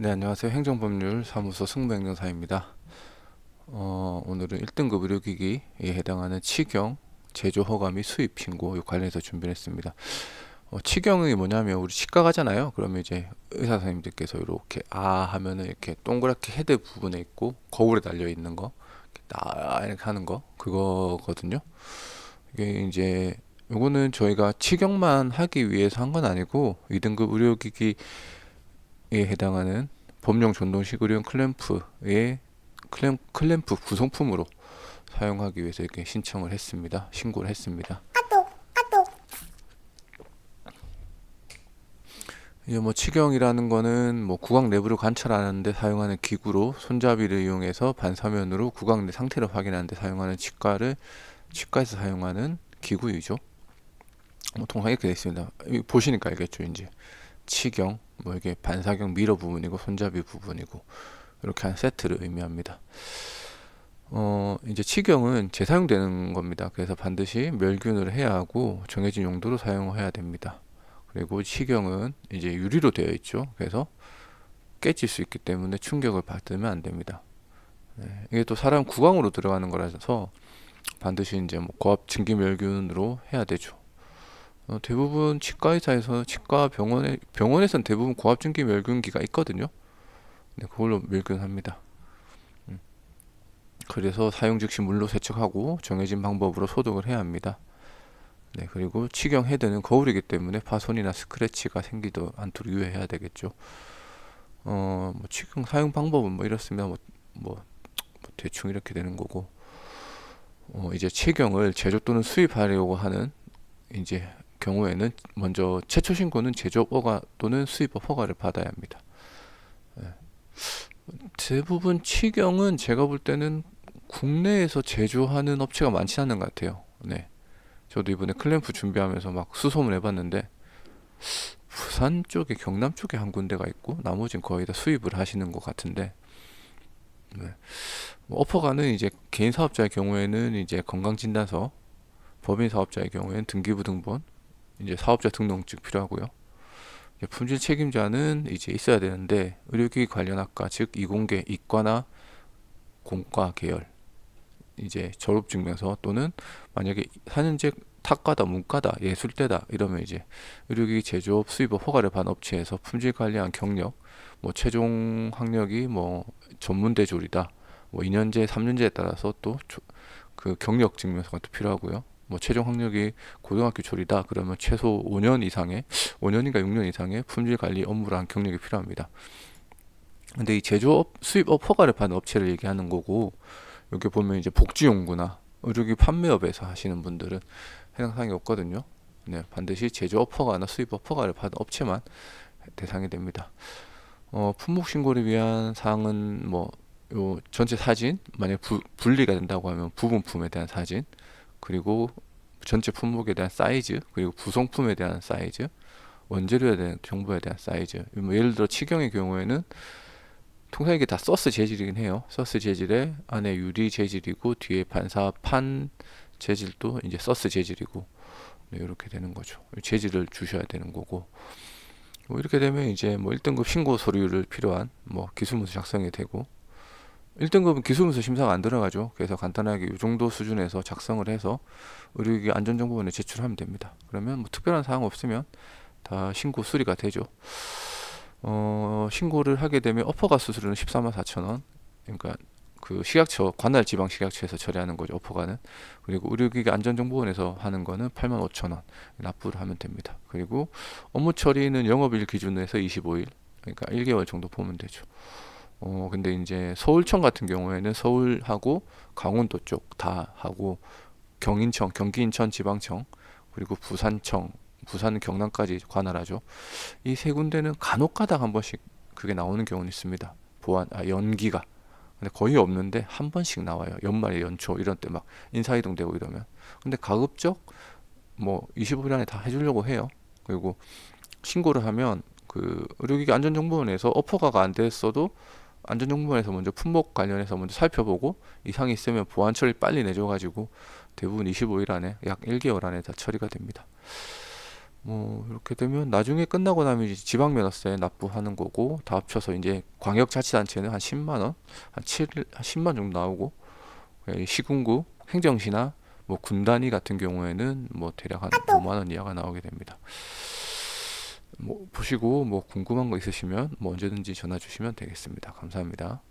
네, 안녕하세요. 행정법률 사무소 승무행정사입니다. 어, 오늘은 1등급 의료기기에 해당하는 치경, 제조 허가 및 수입 신고 관련해서 준비를 했습니다. 어, 치경이 뭐냐면 우리 치과 가잖아요. 그러면 이제 의사 선생님들께서 이렇게 아 하면은 이렇게 동그랗게 헤드 부분에 있고 거울에 달려 있는 거, 딱 이렇게 하는 거 그거거든요. 이게 이제 요거는 저희가 치경만 하기 위해서 한 건 아니고 2등급 의료기기 에 해당하는 범용 전동식 의료용 클램프의 클램, 클램프 구성품으로 사용하기 위해서 이렇게 신청을 했습니다. 신고를 했습니다. 이제 뭐 치경이라는 거는 뭐 구강 내부를 관찰하는데 사용하는 기구로 손잡이를 이용해서 반사면으로 구강 내 상태를 확인하는데 사용하는 치과를 치과에서 사용하는 기구이죠. 뭐 통상 이렇게 되어 있습니다. 보시니까 알겠죠, 이제 치경 뭐 이게 반사경 미러 부분이고 손잡이 부분이고 이렇게 한 세트를 의미합니다. 어, 이제 치경은 재사용되는 겁니다. 그래서 반드시 멸균을 해야 하고 정해진 용도로 사용해야 됩니다. 그리고 치경은 이제 유리로 되어 있죠. 그래서 깨질 수 있기 때문에 충격을 받으면 안 됩니다. 네, 이게 또 사람 구강으로 들어가는 거라서 반드시 이제 뭐 고압 증기 멸균으로 해야 되죠. 어, 대부분 치과 의사에서 치과 병원에 병원에선 대부분 고압증기 멸균기가 있거든요. 네, 그걸로 멸균합니다. 음. 그래서 사용 즉시 물로 세척하고 정해진 방법으로 소독을 해야 합니다. 네, 그리고 치경 헤드는 거울이기 때문에 파손이나 스크래치가 생기도 않도록 유의해야 되겠죠. 어, 뭐 치경 사용 방법은 뭐 이렇습니다. 뭐, 뭐, 뭐 대충 이렇게 되는 거고. 어, 이제 치경을 제조 또는 수입하려고 하는 이제 경우에는 먼저 최초 신고는 제조업 허가 또는 수입업 허가를 받아야 합니다. 예. 대부분 치경은 제가 볼 때는 국내에서 제조하는 업체가 많지 않은 것 같아요. 네. 저도 이번에 클램프 준비하면서 막 수소문 해봤는데 부산 쪽에 경남 쪽에 한 군데가 있고 나머지는 거의 다 수입을 하시는 것 같은데 네. 뭐 어퍼가는 이제 개인 사업자의 경우에는 이제 건강진단서 법인 사업자의 경우에는 등기부등본 이제 사업자 등록증 필요하고요. 품질 책임자는 이제 있어야 되는데 의료기기 관련 학과 즉 이공계 이과나 공과 계열 이제 졸업증명서 또는 만약에 4년제 탁과다 문과다 예술대다 이러면 이제 의료기기 제조업 수입업 허가를 받은 업체에서 품질 관리한 경력 뭐 최종 학력이 뭐 전문대 졸이다 뭐 2년제 3년제에 따라서 또 그 경력 증명서가 또 필요하고요. 뭐 최종 학력이 고등학교 졸이다 그러면 최소 5년 이상의 5년인가 6년 이상의 품질 관리 업무를 한 경력이 필요합니다. 근데 이 제조업 수입업 허가를 받은 업체를 얘기하는 거고 여기 보면 이제 복지연구나 의료기 판매업에서 하시는 분들은 해당 사항이 없거든요. 네, 반드시 제조업 허가나 수입업 허가를 받은 업체만 대상이 됩니다. 어, 품목 신고를 위한 사항은 뭐 요 전체 사진 만약 부, 분리가 된다고 하면 부분품에 대한 사진 그리고 전체 품목에 대한 사이즈, 그리고 구성품에 대한 사이즈, 원재료에 대한 정보에 대한 사이즈. 뭐 예를 들어 치경의 경우에는 통상 이게 다 서스 재질이긴 해요. 서스 재질에 안에 유리 재질이고 뒤에 반사 판 재질도 이제 서스 재질이고 네, 이렇게 되는 거죠. 재질을 주셔야 되는 거고. 뭐 이렇게 되면 이제 뭐 1등급 신고 서류를 필요한 뭐 기술문서 작성이 되고 1등급은 기술문서 심사가 안 들어가죠. 그래서 간단하게 이 정도 수준에서 작성을 해서 의료기기 안전정보원에 제출하면 됩니다. 그러면 뭐 특별한 사항 없으면 다 신고 수리가 되죠. 어, 신고를 하게 되면 어퍼가 수수료는 14만 4천 원. 그러니까 그 식약처 관할 지방 식약처에서 처리하는 거죠. 어퍼가는. 그리고 의료기기 안전정보원에서 하는 거는 8만 5천 원 납부를 하면 됩니다. 그리고 업무 처리는 영업일 기준으로 해서 25일. 그러니까 1개월 정도 보면 되죠. 어 근데 이제 서울청 같은 경우에는 서울하고 강원도 쪽 다 하고 경인청, 경기 인천 지방청 그리고 부산청, 부산 경남까지 관할하죠. 이 세 군데는 간혹가다 한 번씩 그게 나오는 경우는 있습니다. 보안 아 연기가 근데 거의 없는데 한 번씩 나와요. 연말에 연초 이런 때 막 인사이동 되고 이러면 근데 가급적 뭐 25일 안에 다 해주려고 해요. 그리고 신고를 하면 그 의료기기 안전정보원에서 어퍼가가 안 됐어도 안전정보원에서 먼저 품목 관련해서 먼저 살펴보고 이상이 있으면 보안 처리 빨리 내줘가지고 대부분 25일 안에 약 1개월 안에 다 처리가 됩니다. 뭐 이렇게 되면 나중에 끝나고 나면 이제 지방면허세 납부하는 거고 다 합쳐서 이제 광역자치단체는 한 10만 원, 한 7, 한 10만 정도 나오고 예, 시군구, 행정시나 뭐 군단위 같은 경우에는 뭐 대략 한 5만 원 이하가 나오게 됩니다. 뭐 보시고 뭐 궁금한 거 있으시면 뭐 언제든지 전화 주시면 되겠습니다. 감사합니다.